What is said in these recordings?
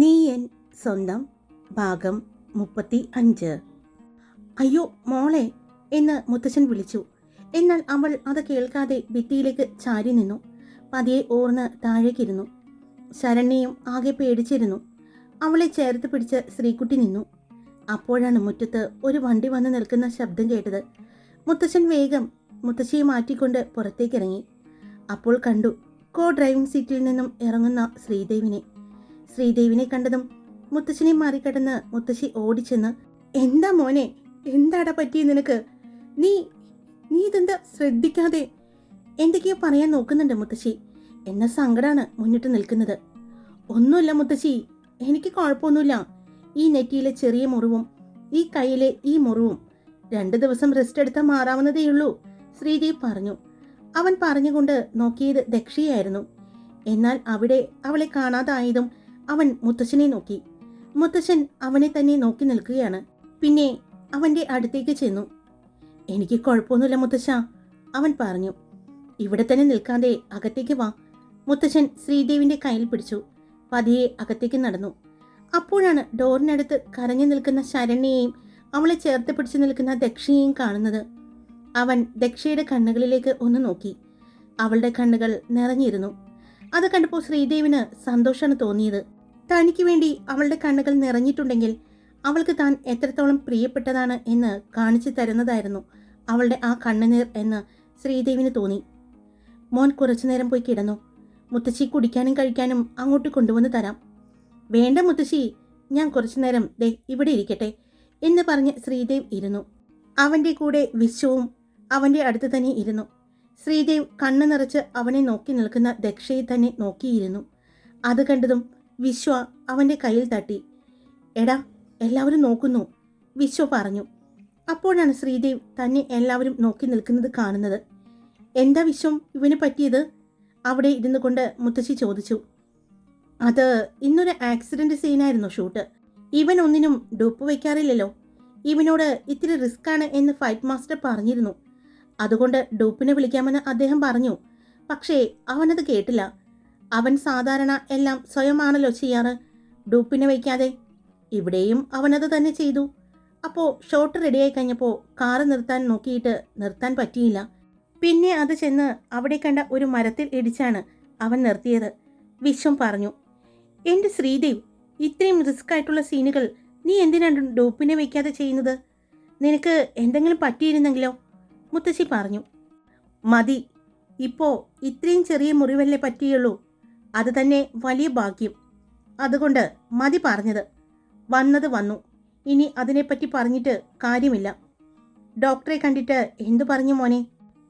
നീ എൻ സ്വന്തം ഭാഗം മുപ്പത്തി അഞ്ച്. അയ്യോ മോളെ എന്ന് മുത്തച്ഛൻ വിളിച്ചു. എന്നാൽ അവൾ അത് കേൾക്കാതെ ഭിത്തിയിലേക്ക് ചാരി നിന്നു. പതിയെ ഓർന്ന് താഴേക്കിരുന്നു ശരണ്യയും ആകെ പേടിച്ചിരുന്നു. അവളെ ചേർത്ത് പിടിച്ച് ശ്രീകുട്ടി നിന്നു. അപ്പോഴാണ് മുറ്റത്ത് ഒരു വണ്ടി വന്ന് നിൽക്കുന്ന ശബ്ദം കേട്ടത്. മുത്തച്ഛൻ വേഗം മുത്തശ്ശിയെ മാറ്റിക്കൊണ്ട് പുറത്തേക്കിറങ്ങി. അപ്പോൾ കണ്ടു കോ ഡ്രൈവിംഗ് സീറ്റിൽ നിന്നും ഇറങ്ങുന്ന ശ്രീദേവിനെ. ശ്രീദേവിനെ കണ്ടതും മുത്തശ്ശനെ മാറിക്കടന്ന് മുത്തശ്ശി ഓടിച്ചെന്ന് എന്താ മോനെ എന്താടാ പറ്റിയ നിനക്ക്? നീ നീ ഇതെന്താ ശ്രദ്ധിക്കാതെ? എന്തൊക്കെയോ പറയാൻ നോക്കുന്നുണ്ട് മുത്തശ്ശി. എന്നെ സങ്കടാണ് മുന്നിട്ട് നിൽക്കുന്നത്. ഒന്നുമില്ല മുത്തശ്ശി എനിക്ക് കുഴപ്പമൊന്നുമില്ല. ഈ നെറ്റിയിലെ ചെറിയ മുറിവും ഈ കയ്യിലെ ഈ മുറിവും രണ്ട് ദിവസം റെസ്റ്റ് എടുത്താൽ മാറാവുന്നതേയുള്ളൂ ശ്രീദേവ് പറഞ്ഞു. അവൻ പറഞ്ഞുകൊണ്ട് നോക്കിയത് ദക്ഷയായിരുന്നു എന്നാൽ അവിടെ അവളെ കാണാതായതും അവൻ മുത്തശ്ശനെ നോക്കി. മുത്തശ്ശൻ അവനെ തന്നെ നോക്കി നിൽക്കുകയാണ്. പിന്നെ അവന്റെ അടുത്തേക്ക് ചെന്നു. എനിക്ക് കുഴപ്പമൊന്നുമില്ല മുത്തശ്ശ അവൻ പറഞ്ഞു. ഇവിടെ തന്നെ നിൽക്കാതെ അകത്തേക്ക് വാ മുത്തശ്ശൻ ശ്രീദേവിന്റെ കയ്യിൽ പിടിച്ചു. പതിയെ അകത്തേക്ക് നടന്നു. അപ്പോഴാണ് ഡോറിനടുത്ത് കരഞ്ഞു നിൽക്കുന്ന ശരണ്യയെയും അവളെ ചേർത്ത് പിടിച്ചു നിൽക്കുന്ന ദക്ഷയെയും കാണുന്നത്. അവൻ ദക്ഷയുടെ കണ്ണുകളിലേക്ക് ഒന്ന് നോക്കി. അവളുടെ കണ്ണുകൾ നിറഞ്ഞിരുന്നു. അത് കണ്ടപ്പോൾ ശ്രീദേവിന് സന്തോഷമാണ് തോന്നിയത്. തനിക്ക് വേണ്ടി അവളുടെ കണ്ണുകൾ നിറഞ്ഞിട്ടുണ്ടെങ്കിൽ അവൾക്ക് താൻ എത്രത്തോളം പ്രിയപ്പെട്ടതാണ് എന്ന് കാണിച്ചു തരുന്നതായിരുന്നു അവളുടെ ആ കണ്ണുനീർ എന്ന് ശ്രീദേവിന് തോന്നി. മോൻ കുറച്ചു നേരം പോയി കിടന്നു. മുത്തശ്ശി കുടിക്കാനും കഴിക്കാനും അങ്ങോട്ട് കൊണ്ടുവന്ന് തരാം. വേണ്ട മുത്തശ്ശി ഞാൻ കുറച്ചു നേരം ദേ ഇവിടെ ഇരിക്കട്ടെ എന്ന് പറഞ്ഞ് ശ്രീദേവ് ഇരുന്നു. അവന്റെ കൂടെ വിശ്വവും അവന്റെ അടുത്ത് തന്നെ ഇരുന്നു. ശ്രീദേവ് കണ്ണു നിറച്ച് അവനെ നോക്കി നിൽക്കുന്ന ദക്ഷയെ തന്നെ നോക്കിയിരുന്നു. അത് കണ്ടതും വിശ്വ അവന്റെ കയ്യിൽ തട്ടി. എടാ എല്ലാവരും നോക്കുന്നു വിശ്വ പറഞ്ഞു. അപ്പോഴാണ് ശ്രീദേവ് തന്നെ എല്ലാവരും നോക്കി നിൽക്കുന്നത് കാണുന്നത്. എന്താ വിശ്വം ഇവന് പറ്റിയത്? അവിടെ ഇരുന്നു കൊണ്ട് മുത്തശ്ശി ചോദിച്ചു. അത് ഇന്നൊരു ആക്സിഡന്റ് സീനായിരുന്നു ഷൂട്ട്. ഇവൻ ഒന്നിനും ഡൂപ്പ് വയ്ക്കാറില്ലല്ലോ. ഇവനോട് ഇത്തിരി റിസ്ക് ആണ് എന്ന് ഫൈറ്റ് മാസ്റ്റർ പറഞ്ഞിരുന്നു. അതുകൊണ്ട് ഡൂപ്പിനെ വിളിക്കാമെന്ന് അദ്ദേഹം പറഞ്ഞു. പക്ഷേ അവനത് കേട്ടില്ല. അവൻ സാധാരണ എല്ലാം സ്വയമാണല്ലോ ചെയ്യാറ്. ഡൂപ്പിനെ വയ്ക്കാതെ ഇവിടെയും അവനത് തന്നെ ചെയ്തു. അപ്പോൾ ഷോട്ട് റെഡിയായി കഴിഞ്ഞപ്പോൾ കാറ് നിർത്താൻ നോക്കിയിട്ട് നിർത്താൻ പറ്റിയില്ല. പിന്നെ അത് ചെന്ന് അവിടെ കണ്ട ഒരു മരത്തിൽ ഇടിച്ചാണ് അവൻ നിർത്തിയത്. വിശ്വം പറഞ്ഞു എന്റെ ശ്രീദേവ് ഇത്രയും റിസ്ക് ആയിട്ടുള്ള സീനുകൾ നീ എന്തിനാണ് ഡോപ്പിനെ വയ്ക്കാതെ ചെയ്യുന്നത്? നിനക്ക് എന്തെങ്കിലും പറ്റിയിരുന്നെങ്കിലോ? മുത്തശ്ശി പറഞ്ഞു മതി. ഇപ്പോൾ ഇത്രയും ചെറിയ മുറിവല്ലേ പറ്റിയുള്ളൂ. അത് തന്നെ വലിയ ഭാഗ്യം. അതുകൊണ്ട് മതി പറഞ്ഞത്. വന്നത് വന്നു. ഇനി അതിനെപ്പറ്റി പറഞ്ഞിട്ട് കാര്യമില്ല. ഡോക്ടറെ കണ്ടിട്ട് എന്തു പറഞ്ഞു മോനെ?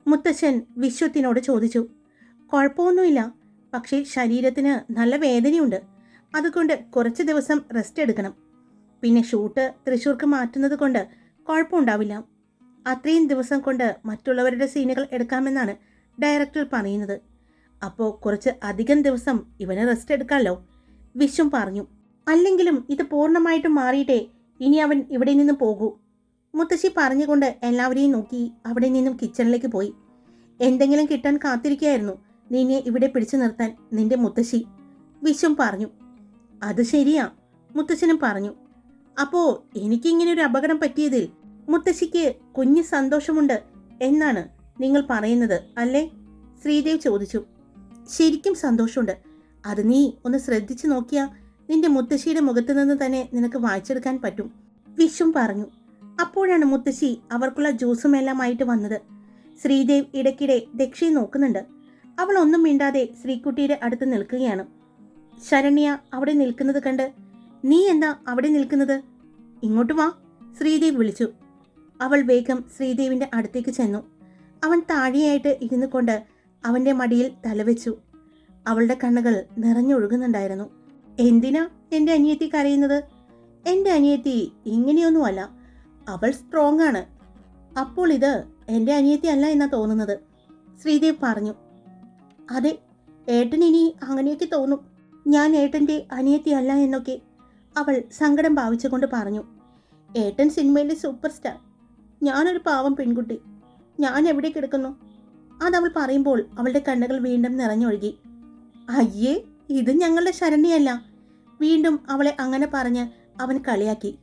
മുത്തശ്ശൻ വിശ്വത്തിനോട് ചോദിച്ചു. കുഴപ്പമൊന്നുമില്ല. പക്ഷേ ശരീരത്തിന് നല്ല വേദനയുണ്ട്. അതുകൊണ്ട് കുറച്ച് ദിവസം റെസ്റ്റ് എടുക്കണം. പിന്നെ ഷൂട്ട് തൃശ്ശൂർക്ക് മാറ്റുന്നത് കൊണ്ട് കുഴപ്പമുണ്ടാവില്ല. അത്രയും ദിവസം കൊണ്ട് മറ്റുള്ളവരുടെ സീനുകൾ എടുക്കാമെന്നാണ് ഡയറക്ടർ പറയുന്നത്. അപ്പോൾ കുറച്ച് അധികം ദിവസം ഇവന് റെസ്റ്റ് എടുക്കാമല്ലോ വിശ്വം പറഞ്ഞു. അല്ലെങ്കിലും ഇത് പൂർണമായിട്ടും മാറിയിട്ടേ ഇനി അവൻ ഇവിടെ നിന്ന് പോകൂ. മുത്തശ്ശി പറഞ്ഞുകൊണ്ട് എല്ലാവരെയും നോക്കി അവിടെ നിന്നും കിച്ചണിലേക്ക് പോയി. എന്തെങ്കിലും കിട്ടാൻ കാത്തിരിക്കുകയായിരുന്നു നിന്നെ ഇവിടെ പിടിച്ചു നിർത്താൻ നിന്റെ മുത്തശ്ശി. വിശ്വം പറഞ്ഞു. അത് ശരിയാ മുത്തശ്ശനും പറഞ്ഞു. അപ്പോ എനിക്കിങ്ങനെ ഒരു അപകടം പറ്റിയതിൽ മുത്തശ്ശിക്ക് കുഞ്ഞ് സന്തോഷമുണ്ട് എന്നാണ് നിങ്ങൾ പറയുന്നത് അല്ലേ? ശ്രീദേവ് ചോദിച്ചു. ശരിക്കും സന്തോഷമുണ്ട്. അത് നീ ഒന്ന് ശ്രദ്ധിച്ചു നോക്കിയാ നിന്റെ മുത്തശ്ശിയുടെ മുഖത്ത് നിന്ന് തന്നെ നിനക്ക് വായിച്ചെടുക്കാൻ പറ്റും. വിശ്വം പറഞ്ഞു. അപ്പോഴാണ് മുത്തശ്ശി അവർക്കുള്ള ജ്യൂസും എല്ലാമായിട്ട് വന്നത്. ശ്രീദേവ് ഇടയ്ക്കിടെ ദക്ഷയെ നോക്കുന്നുണ്ട്. അവൾ ഒന്നും മിണ്ടാതെ ശ്രീകുട്ടിയുടെ അടുത്ത് നിൽക്കുകയാണ്. ശരണ്യ അവിടെ നിൽക്കുന്നത് കണ്ട് നീ എന്താ അവിടെ നിൽക്കുന്നത്? ഇങ്ങോട്ട് വാ ശ്രീദേവ് വിളിച്ചു. അവൾ വേഗം ശ്രീദേവിന്റെ അടുത്തേക്ക് ചെന്നു. അവൻ താഴെയായിട്ട് ഇരുന്നു കൊണ്ട് അവന്റെ മടിയിൽ തലവെച്ചു. അവളുടെ കണ്ണുകൾ നിറഞ്ഞൊഴുകുന്നുണ്ടായിരുന്നു. എന്തിനാ എന്റെ അനിയത്തി കരയുന്നത്? എന്റെ അനിയത്തി ഇങ്ങനെയൊന്നുമല്ല. അവൾ സ്ട്രോങ് ആണ്. അപ്പോൾ ഇത് എന്റെ അനിയത്തി അല്ല എന്നാ തോന്നുന്നത്? ശ്രീദേവ് പറഞ്ഞു. അതെ ഏട്ടൻ ഇനി അങ്ങനെയൊക്കെ തോന്നും. ഞാൻ ഏട്ടന്റെ അനിയത്തി അല്ല എന്നൊക്കെ. അവൾ സങ്കടം ഭാവിച്ചുകൊണ്ട് പറഞ്ഞു. ഏട്ടൻ സിനിമയിലെ സൂപ്പർ സ്റ്റാർ ഞാനൊരു പാവം പെൺകുട്ടി. ഞാൻ എവിടെ കിടക്കുന്നു? അതവൾ പറയുമ്പോൾ അവളുടെ കണ്ണുകൾ വീണ്ടും നിറഞ്ഞൊഴുകി. അയ്യേ ഇത് ഞങ്ങളുടെ ശരണിയല്ല വീണ്ടും അവളെ അങ്ങനെ പറഞ്ഞ് അവൻ കളിയാക്കി.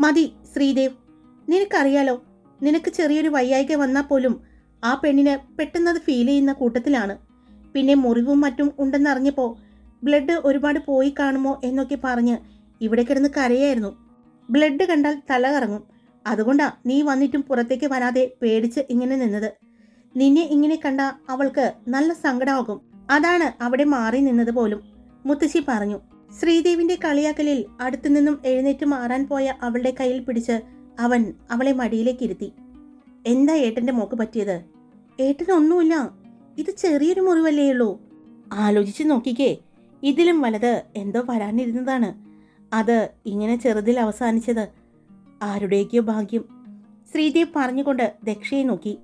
മതി ശ്രീദേവ്. നിനക്കറിയാലോ നിനക്ക് ചെറിയൊരു വയ്യായിക വന്നാൽ പോലും ആ പെണ്ണിന് പെട്ടെന്നത് ഫീൽ ചെയ്യുന്ന കൂട്ടത്തിലാണ്. പിന്നെ മുറിവും മറ്റും ഉണ്ടെന്നറിഞ്ഞപ്പോൾ ബ്ലഡ് ഒരുപാട് പോയി കാണുമോ എന്നൊക്കെ പറഞ്ഞ് ഇവിടെ കിടന്ന് കരയായിരുന്നു. ബ്ലഡ് കണ്ടാൽ തല കറങ്ങും. അതുകൊണ്ടാ നീ വന്നിട്ടും പുറത്തേക്ക് വരാതെ പേടിച്ച് ഇങ്ങനെ നിന്നത്. നിന്നെ ഇങ്ങനെ കണ്ട അവൾക്ക് നല്ല സങ്കടമാകും. അതാണ് അവിടെ മാറി നിന്നത് പോലും. മുത്തശ്ശി പറഞ്ഞു ശ്രീദേവിന്റെ കളിയാക്കലിൽ അടുത്തു നിന്നും എഴുന്നേറ്റ് മാറാൻ പോയ അവളുടെ കയ്യിൽ പിടിച്ച് അവൻ അവളെ മടിയിലേക്ക് ഇരുത്തി. എന്താ ഏട്ടന്റെ മോക്ക് പറ്റിയത്? ഏട്ടനൊന്നുമില്ല ഇത് ചെറിയൊരു മുറിവല്ലേ ഉള്ളൂ. ആലോചിച്ച് നോക്കിക്കേ. ഇതിലും വലത് എന്തോ വരാനിരുന്നതാണ്. അത് ഇങ്ങനെ ചെറുതിൽ അവസാനിച്ചത്. ആരുടെയൊക്കെയോ ഭാഗ്യം. ശ്രീദേവ് പറഞ്ഞുകൊണ്ട് ദക്ഷയെ നോക്കി.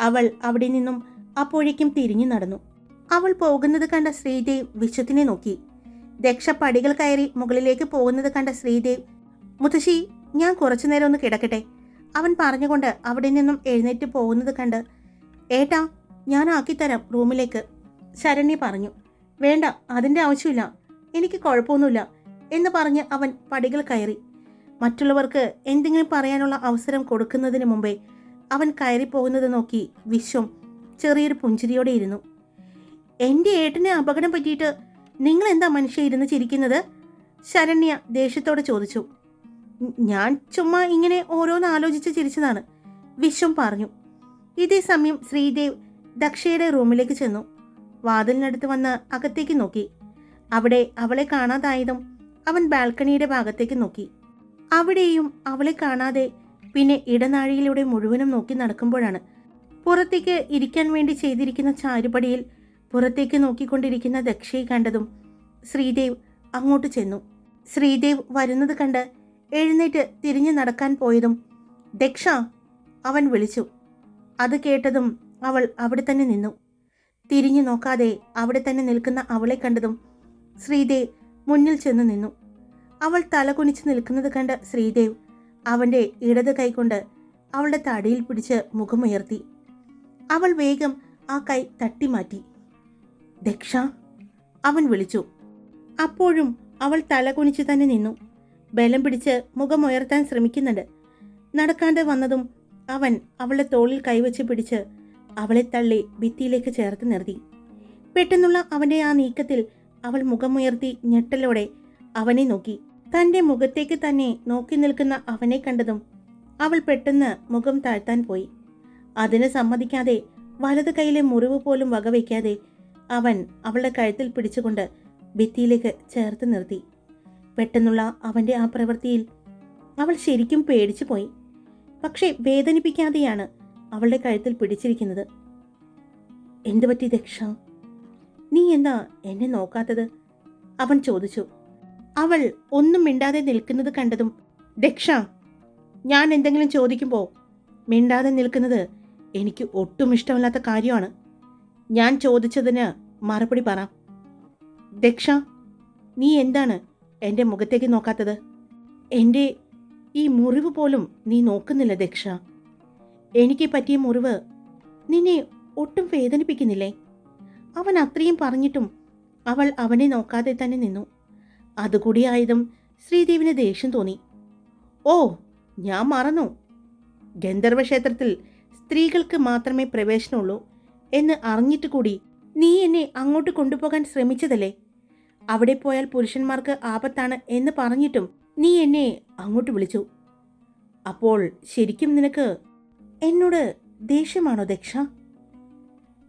അവൾ അവിടെ നിന്നും അപ്പോഴേക്കും തിരിഞ്ഞു നടന്നു. അവൾ പോകുന്നത് കണ്ട ശ്രീദേവ് വിശ്വത്തിനെ നോക്കി. ദക്ഷ പടികൾ കയറി മുകളിലേക്ക് പോകുന്നത് കണ്ട ശ്രീദേവ് മുത്തശ്ശി ഞാൻ കുറച്ചു നേരം ഒന്ന് കിടക്കട്ടെ അവൻ പറഞ്ഞുകൊണ്ട് അവിടെ നിന്നും എഴുന്നേറ്റ് പോകുന്നത് കണ്ട് ഏട്ടാ ഞാൻ ആക്കിത്തരാം റൂമിലേക്ക് ശരണ്യ പറഞ്ഞു വേണ്ട അതിന്റെ ആവശ്യമില്ല. എനിക്ക് കുഴപ്പമൊന്നുമില്ല എന്ന് പറഞ്ഞ് അവൻ പടികൾ കയറി. മറ്റുള്ളവർക്ക് എന്തെങ്കിലും പറയാനുള്ള അവസരം കൊടുക്കുന്നതിന് മുമ്പേ അവൻ കയറി പോകുന്നത് നോക്കി വിശ്വം ചെറിയൊരു പുഞ്ചിരിയോടെ ഇരുന്നു. എന്റെ ഏട്ടനെ അപകടം പറ്റിയിട്ട് നിങ്ങൾ എന്താ മനുഷ്യ ഇരുന്ന് ചിരിക്കുന്നത്? ശരണ്യ ദേഷ്യത്തോടെ ചോദിച്ചു. ഞാൻ ചുമ്മാ ഇങ്ങനെ ഓരോന്ന് ആലോചിച്ച് ചിരിച്ചതാണ് വിശ്വം പറഞ്ഞു. ഇതേ സമയം ശ്രീദേവ് ദക്ഷയുടെ റൂമിലേക്ക് ചെന്നു. വാതിലിനടുത്ത് വന്ന് അകത്തേക്ക് നോക്കി. അവിടെ അവളെ കാണാതായതും അവൻ ബാൽക്കണിയുടെ ഭാഗത്തേക്ക് നോക്കി. അവിടെയും അവളെ കാണാതെ പിന്നെ ഇടനാഴിയിലൂടെ മുഴുവനും നോക്കി നടക്കുമ്പോഴാണ്. പുറത്തേക്ക് ഇരിക്കാൻ വേണ്ടി ചെയ്തിരിക്കുന്ന ചാരുപടിയിൽ പുറത്തേക്ക് നോക്കിക്കൊണ്ടിരിക്കുന്ന ദക്ഷയെ കണ്ടതും ശ്രീദേവ് അങ്ങോട്ട് ചെന്നു. ശ്രീദേവ് വരുന്നത് കണ്ട് എഴുന്നേറ്റ് തിരിഞ്ഞു നടക്കാൻ പോയതും ദക്ഷ അവൻ വിളിച്ചു. അത് കേട്ടതും അവൾ അവിടെ തന്നെ നിന്നു. തിരിഞ്ഞു നോക്കാതെ അവിടെ തന്നെ നിൽക്കുന്ന അവളെ കണ്ടതും ശ്രീദേവ് മുന്നിൽ ചെന്ന് നിന്നു. അവൾ തലകുനിച്ച് നിൽക്കുന്നത് കണ്ട ശ്രീദേവ് അവന്റെ ഇടത് കൈകൊണ്ട് അവളുടെ തടിയിൽ പിടിച്ച് മുഖമുയർത്തി. അവൾ വേഗം ആ കൈ തട്ടിമാറ്റി. ദക്ഷ അവൻ വിളിച്ചു. അപ്പോഴും അവൾ തലകുനിച്ച് തന്നെ നിന്നു. ബലം പിടിച്ച് മുഖമുയർത്താൻ ശ്രമിക്കുന്നുണ്ട്. നടക്കാണ്ട് വന്നതും അവൻ അവളുടെ തോളിൽ കൈവച്ച് പിടിച്ച് അവളെ തള്ളി ഭിത്തിയിലേക്ക് ചേർത്ത് നിർത്തി. പെട്ടെന്നുള്ള അവന്റെ ആ നീക്കത്തിൽ അവൾ മുഖമുയർത്തി ഞെട്ടലോടെ അവനെ നോക്കി. തന്റെ മുഖത്തേക്ക് തന്നെ നോക്കി നിൽക്കുന്ന അവനെ കണ്ടതും അവൾ പെട്ടെന്ന് മുഖം താഴ്ത്താൻ പോയി. അതിന് സമ്മതിക്കാതെ വലത് കൈയിലെ മുറിവ് പോലും വകവയ്ക്കാതെ അവൻ അവളുടെ കഴുത്തിൽ പിടിച്ചുകൊണ്ട് ഭിത്തിയിലേക്ക് ചേർത്ത് നിർത്തി. പെട്ടെന്നുള്ള അവന്റെ ആ പ്രവൃത്തിയിൽ അവൾ ശരിക്കും പേടിച്ചു പോയി. പക്ഷേ വേദനിപ്പിക്കാതെയാണ് അവളുടെ കഴുത്തിൽ പിടിച്ചിരിക്കുന്നത്. എന്തു പറ്റി ദക്ഷ നീ എന്താ എന്നെ നോക്കാത്തത്? അവൻ ചോദിച്ചു. അവൾ ഒന്നും മിണ്ടാതെ നിൽക്കുന്നത് കണ്ടതും ദക്ഷ ഞാൻ എന്തെങ്കിലും ചോദിക്കുമ്പോൾ മിണ്ടാതെ നിൽക്കുന്നത് എനിക്ക് ഒട്ടും ഇഷ്ടമില്ലാത്ത കാര്യമാണ്. ഞാൻ ചോദിച്ചതിന് മറുപടി പറ. ദക്ഷ നീ എന്താണ് എന്റെ മുഖത്തേക്ക് നോക്കാത്തത്? എന്റെ ഈ മുറിവ് പോലും നീ നോക്കുന്നില്ല ദക്ഷ. എനിക്ക് പറ്റിയ മുറിവ് നിന്നെ ഒട്ടും വേദനിപ്പിക്കുന്നില്ലേ? അവൻ അത്രയും പറഞ്ഞിട്ടും അവൾ അവനെ നോക്കാതെ തന്നെ നിന്നു. അതുകൂടി ആയതും ശ്രീദേവിന് ദേഷ്യം തോന്നി. ഓ ഞാൻ മറന്നു. ഗന്ധർവ ക്ഷേത്രത്തിൽ സ്ത്രീകൾക്ക് മാത്രമേ പ്രവേശനമുള്ളൂ എന്ന് അറിഞ്ഞിട്ട് കൂടി നീ എന്നെ അങ്ങോട്ട് കൊണ്ടുപോകാൻ ശ്രമിച്ചതല്ലേ? അവിടെ പോയാൽ പുരുഷന്മാർക്ക് ആപത്താണ് എന്ന് പറഞ്ഞിട്ടും നീ എന്നെ അങ്ങോട്ട് വിളിച്ചു. അപ്പോൾ ശരിക്കും നിനക്ക് എന്നോട് ദേഷ്യമാണോ ദക്ഷ?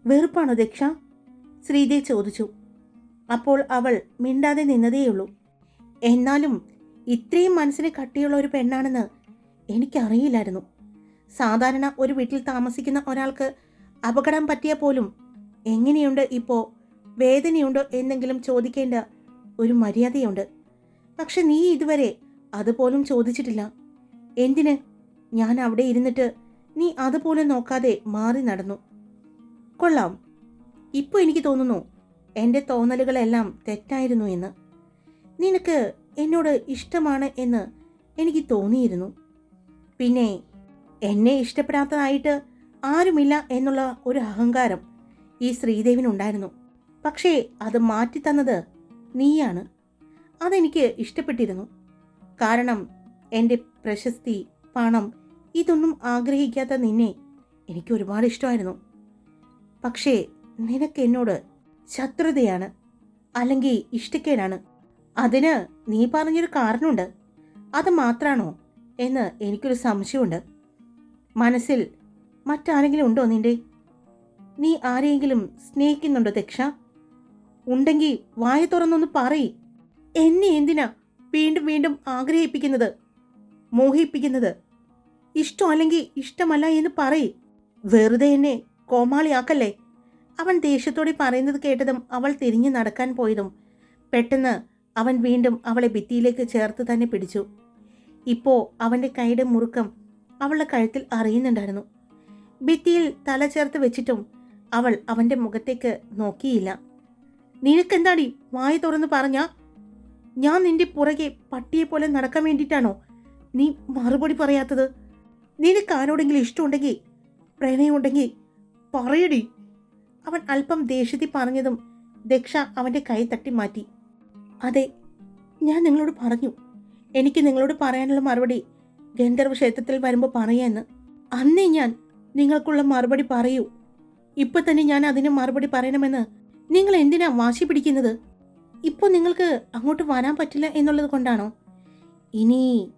വെറുപ്പാണോ ദക്ഷ? ശ്രീദേവ് ചോദിച്ചു. അപ്പോൾ അവൾ മിണ്ടാതെ നിന്നതേയുള്ളൂ. എന്നാലും ഇത്രയും മനസ്സിന് കട്ടിയുള്ള ഒരു പെണ്ണാണെന്ന് എനിക്കറിയില്ലായിരുന്നു. സാധാരണ ഒരു വീട്ടിൽ താമസിക്കുന്ന ഒരാൾക്ക് അപകടം പറ്റിയാൽ പോലും എങ്ങനെയുണ്ട് ഇപ്പോൾ വേദനയുണ്ടോ എന്നെങ്കിലും ചോദിക്കേണ്ട ഒരു മര്യാദയുണ്ട്. പക്ഷെ നീ ഇതുവരെ അതുപോലും ചോദിച്ചിട്ടില്ല. എന്തിന്? ഞാൻ അവിടെ ഇരുന്നിട്ട് നീ അതുപോലും നോക്കാതെ മാറി നടന്നു. കൊള്ളാം. ഇപ്പോൾ എനിക്ക് തോന്നുന്നു എന്റെ തോന്നലുകളെല്ലാം തെറ്റായിരുന്നു എന്ന്. നിനക്ക് എന്നോട് ഇഷ്ടമാണ് എന്ന് എനിക്ക് തോന്നിയിരുന്നു. പിന്നെ എന്നെ ഇഷ്ടപ്പെടാത്തതായിട്ട് ആരുമില്ല എന്നുള്ള ഒരു അഹങ്കാരം ഈ ശ്രീദേവിനുണ്ടായിരുന്നു. പക്ഷേ അത് മാറ്റിത്തന്നത് നീയാണ്. അതെനിക്ക് ഇഷ്ടപ്പെട്ടിരുന്നു. കാരണം എന്റെ പ്രശസ്തി പണം ഇതൊന്നും ആഗ്രഹിക്കാത്ത നിന്നെ എനിക്ക് ഒരുപാട് ഇഷ്ടമായിരുന്നു. പക്ഷേ നിനക്ക് എന്നോട് ശത്രുതയാണ് അല്ലെങ്കിൽ ഇഷ്ടക്കേടാണ് അതിന് നീ പറഞ്ഞൊരു കാരണമുണ്ട് അത് മാത്രാണോ എന്ന് എനിക്കൊരു സംശയമുണ്ട്. മനസ്സിൽ മറ്റാരെങ്കിലും ഉണ്ടോ നിന്റെ? നീ ആരെയെങ്കിലും സ്നേഹിക്കുന്നുണ്ടോ ദക്ഷ? ഉണ്ടെങ്കിൽ വായ തുറന്നൊന്ന് പറയ്. എന്നെ എന്തിനാ വീണ്ടും വീണ്ടും ആഗ്രഹിപ്പിക്കുന്നത്? മോഹിപ്പിക്കുന്നത്? ഇഷ്ടം അല്ലെങ്കിൽ ഇഷ്ടമല്ല എന്ന് പറയ്. വെറുതെ എന്നെ കോമാളിയാക്കല്ലേ? അവൻ ദേഷ്യത്തോടെ പറയുന്നത് കേട്ടതും അവൾ തിരിഞ്ഞു നടക്കാൻ പോയതും പെട്ടെന്ന് അവൻ വീണ്ടും അവളെ ഭിത്തിയിലേക്ക് ചേർത്ത് തന്നെ പിടിച്ചു. ഇപ്പോൾ അവന്റെ കൈയുടെ മുറുക്കം അവളുടെ കഴുത്തിൽ അറിയുന്നുണ്ടായിരുന്നു. ഭിത്തിയിൽ തല ചേർത്ത് വെച്ചിട്ടും അവൾ അവന്റെ മുഖത്തേക്ക് നോക്കിയില്ല. നിനക്കെന്താടി വായ തുറന്ന് പറഞ്ഞ? ഞാൻ നിന്റെ പുറകെ പട്ടിയെ പോലെ നടക്കാൻ വേണ്ടിയിട്ടാണോ നീ മറുപടി പറയാത്തത്? നിനക്ക് ആരോടെങ്കിലും ഇഷ്ടമുണ്ടെങ്കിൽ പ്രണയമുണ്ടെങ്കിൽ പറയടി. അവൻ അല്പം ദേഷ്യത്തിൽ പറഞ്ഞതും ദക്ഷ അവന്റെ കൈ തട്ടി മാറ്റി. അതെ ഞാൻ നിങ്ങളോട് പറഞ്ഞു. എനിക്ക് നിങ്ങളോട് പറയാനുള്ള മറുപടി ഗന്ധർവ ക്ഷേത്രത്തിൽ വരുമ്പോൾ പറയാന്ന് അന്നേ ഞാൻ നിങ്ങൾക്കുള്ള മറുപടി പറയൂ. ഇപ്പൊ തന്നെ ഞാൻ അതിന് മറുപടി പറയണമെന്ന്. നിങ്ങൾ എന്തിനാ വാശി പിടിക്കുന്നത്? ഇപ്പോൾ നിങ്ങൾക്ക് അങ്ങോട്ട് വരാൻ പറ്റില്ല എന്നുള്ളത് കൊണ്ടാണോ? ഇനി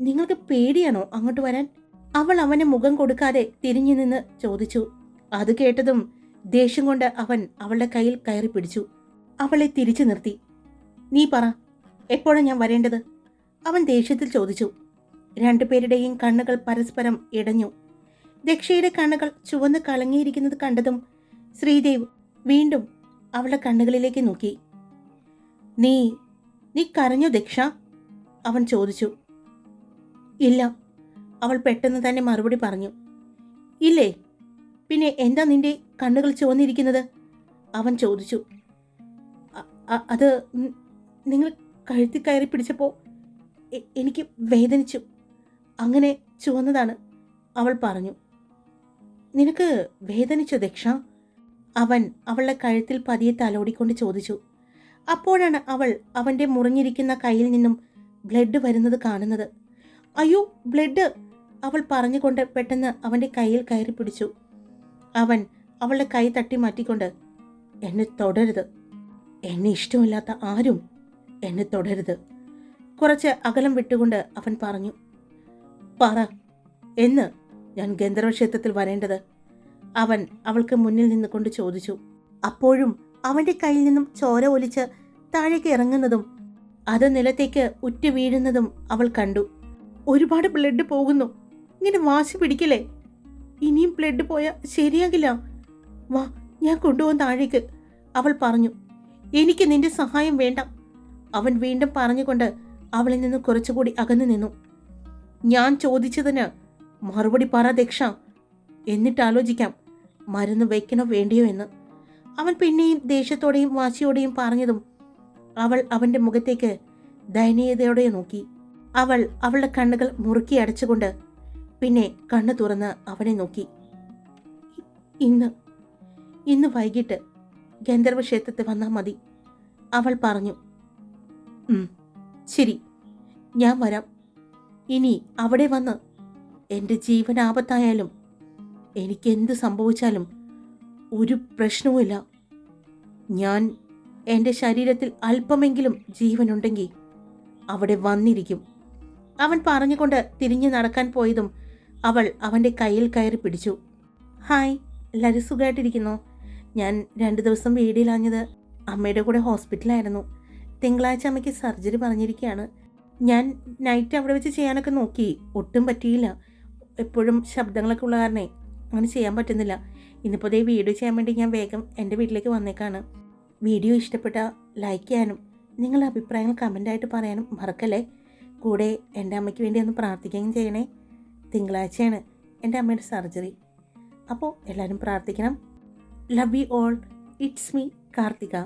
നിങ്ങൾക്ക് പേടിയാണോ അങ്ങോട്ട് വരാൻ? അവൾ അവനെ മുഖം കൊടുക്കാതെ തിരിഞ്ഞു നിന്ന് ചോദിച്ചു. അത് കേട്ടതും ദേഷ്യം കൊണ്ട് അവൻ അവളുടെ കയ്യിൽ കയറി പിടിച്ചു. അവളെ തിരിച്ചു നിർത്തി. നീ പറ എപ്പോഴാണ് ഞാൻ വരേണ്ടത്? അവൻ ദേഷ്യത്തിൽ ചോദിച്ചു. രണ്ടുപേരുടെയും കണ്ണുകൾ പരസ്പരം ഇടഞ്ഞു. ദക്ഷയുടെ കണ്ണുകൾ ചുവന്ന് കലങ്ങിയിരിക്കുന്നത് കണ്ടതും ശ്രീദേവ് വീണ്ടും അവളുടെ കണ്ണുകളിലേക്ക് നോക്കി. നീ നീ കരഞ്ഞു ദക്ഷ? അവൻ ചോദിച്ചു. ഇല്ല അവൾ പെട്ടെന്ന് തന്നെ മറുപടി പറഞ്ഞു. ഇല്ലേ പിന്നെ എന്താ നിന്റെ കണ്ണുകൾ ചുവന്നിരിക്കുന്നത്? അവൻ ചോദിച്ചു. "അ- അ- അത് നിങ്ങൾ കഴുത്തി കയറി പിടിച്ചപ്പോൾ എനിക്ക് വേദനിച്ചു. അങ്ങനെ ചുവന്നതാണ്. അവൾ പറഞ്ഞു. നിനക്ക് വേദനിച്ചു ദക്ഷ അവൻ അവളുടെ കഴുത്തിൽ പതിയെ തലോടിക്കൊണ്ട് ചോദിച്ചു. അപ്പോഴാണ് അവൾ അവന്റെ മുറിഞ്ഞിരിക്കുന്ന കയ്യിൽ നിന്നും ബ്ലഡ് വരുന്നത് കാണുന്നത്. അയ്യോ ബ്ലഡ്! അവൾ പറഞ്ഞുകൊണ്ട് പെട്ടെന്ന് അവന്റെ കയ്യിൽ കയറി പിടിച്ചു. അവൻ അവളുടെ കൈ തട്ടി മാറ്റിക്കൊണ്ട് എന്നെ തൊടരുത്. എന്നെ ഇഷ്ടമില്ലാത്ത ആരും എന്നെ തൊടരുത്. കുറച്ച് അകലം വിട്ടുകൊണ്ട് അവൻ പറഞ്ഞു പറ എന്ന് ഞാൻ ഗന്ധർവക്ഷേത്രത്തിൽ വരേണ്ടത്. അവൻ അവൾക്ക് മുന്നിൽ നിന്നുകൊണ്ട് ചോദിച്ചു അപ്പോഴും അവന്റെ കയ്യിൽ നിന്നും ചോര ഒലിച്ച് താഴേക്ക് ഇറങ്ങുന്നതും അത് നിലത്തേക്ക് ഉറ്റു വീഴുന്നതും അവൾ കണ്ടു. ഒരുപാട് ബ്ലഡ് പോകുന്നു. ഇങ്ങനെ വാശി പിടിക്കലേ ഇനിയും ബ്ലഡ് പോയാൽ ശരിയാകില്ല. വാ ഞാൻ കൊണ്ടുപോകുന്ന താഴേക്ക്. അവൾ പറഞ്ഞു എനിക്ക് നിന്റെ സഹായം വേണ്ട. അവൻ വീണ്ടും പറഞ്ഞുകൊണ്ട് അവളിൽ നിന്ന് കുറച്ചുകൂടി അകന്നു നിന്നു. ഞാൻ ചോദിച്ചതിന് മറുപടി പറ ദക്ഷ. എന്നിട്ട് ആലോചിക്കാം മരുന്ന് വയ്ക്കണോ വേണ്ടിയോ എന്ന്. അവൻ പിന്നെയും ദേഷ്യത്തോടെയും വാശിയോടെയും പറഞ്ഞതും അവൾ അവന്റെ മുഖത്തേക്ക് ദയനീയതയോടെ നോക്കി. അവൾ അവളുടെ കണ്ണുകൾ മുറുക്കി അടച്ചുകൊണ്ട് പിന്നെ കണ്ണു തുറന്ന് അവനെ നോക്കി. "ഇ- ഇന്ന് ഇന്ന് വൈകിട്ട് ഗന്ധർവ ക്ഷേത്രത്തിൽ വന്നാൽ മതി. അവൾ പറഞ്ഞു "ഉം, ശരി ഞാൻ വരാം. ഇനി അവിടെ വന്ന് എന്റെ ജീവൻ ആപത്തായാലും എനിക്ക് എന്ത് സംഭവിച്ചാലും ഒരു പ്രശ്നവുമില്ല. ഞാൻ എന്റെ ശരീരത്തിൽ അല്പമെങ്കിലും ജീവനുണ്ടെങ്കിൽ അവിടെ വന്നിരിക്കും. അവൻ പറഞ്ഞുകൊണ്ട് തിരിഞ്ഞു നടക്കാൻ പോയതും അവൾ അവന്റെ കയ്യിൽ കയറി പിടിച്ചു. ഹായ് എല്ലാവരും സുഖമായിട്ടിരിക്കുന്നു ഞാൻ രണ്ട് ദിവസം വീടിലാഞ്ഞത് അമ്മയുടെ കൂടെ ഹോസ്പിറ്റലായിരുന്നു തിങ്കളാഴ്ച അമ്മയ്ക്ക് സർജറി പറഞ്ഞിരിക്കുകയാണ്. ഞാൻ നൈറ്റ് അവിടെ വെച്ച് ചെയ്യാനൊക്കെ നോക്കി. ഒട്ടും പറ്റിയില്ല. എപ്പോഴും ശബ്ദങ്ങളൊക്കെ ഉള്ള കാരണേ അങ്ങനെ ചെയ്യാൻ പറ്റുന്നില്ല. ഇന്നിപ്പോൾ ദേ വീഡിയോ ചെയ്യാൻ വേണ്ടി ഞാൻ വേഗം എന്റെ വീട്ടിലേക്ക് വന്നേക്കാണ്. വീഡിയോ ഇഷ്ടപ്പെട്ട ലൈക്ക് ചെയ്യാനും നിങ്ങളുടെ അഭിപ്രായങ്ങൾ കമന്റായിട്ട് പറയാനും മറക്കല്ലേ? കൂടെ എന്റെ അമ്മയ്ക്ക് വേണ്ടി ഒന്ന് പ്രാർത്ഥിക്കുകയും ചെയ്യണേ. തിങ്കളാഴ്ചയാണ് എന്റെ അമ്മയുടെ സർജറി. അപ്പോൾ എല്ലാവരും പ്രാർത്ഥിക്കണം. Love you all it's me Karthika.